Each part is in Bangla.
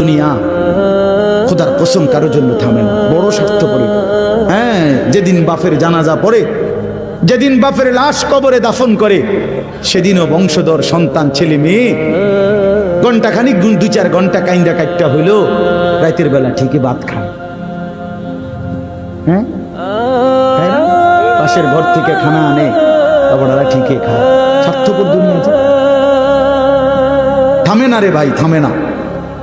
দুনিয়া খোদার কসম কারোর জন্য থামে না, বড় স্বার্থ পড়ে হ্যাঁ যেদিন বাপের জানাজা পড়ে, যেদিন বাপের লাশ কবরে দাফন করে, সেদিনও বংশধর, সন্তান, ছেলে, মেয়ে ঘণ্টা খানিক গুণ দু চার ঘণ্টা কাইন্দা কাটটা হইল, রাতের বেলা ঠিকই ভাত খায়। হ্যাঁ? পাশের ঘর থেকে খানা আনে বাবারা ঠিকই খায়। স্বার্থপর দুনিয়া থামে না রে ভাই, থামে না।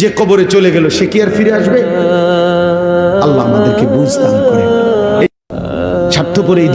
যে কবরে চলে গেল, সে কি আর ফিরে আসবে? আল্লাহ আমাদেরকে বুঝ দান করেন। স্বার্থপর এই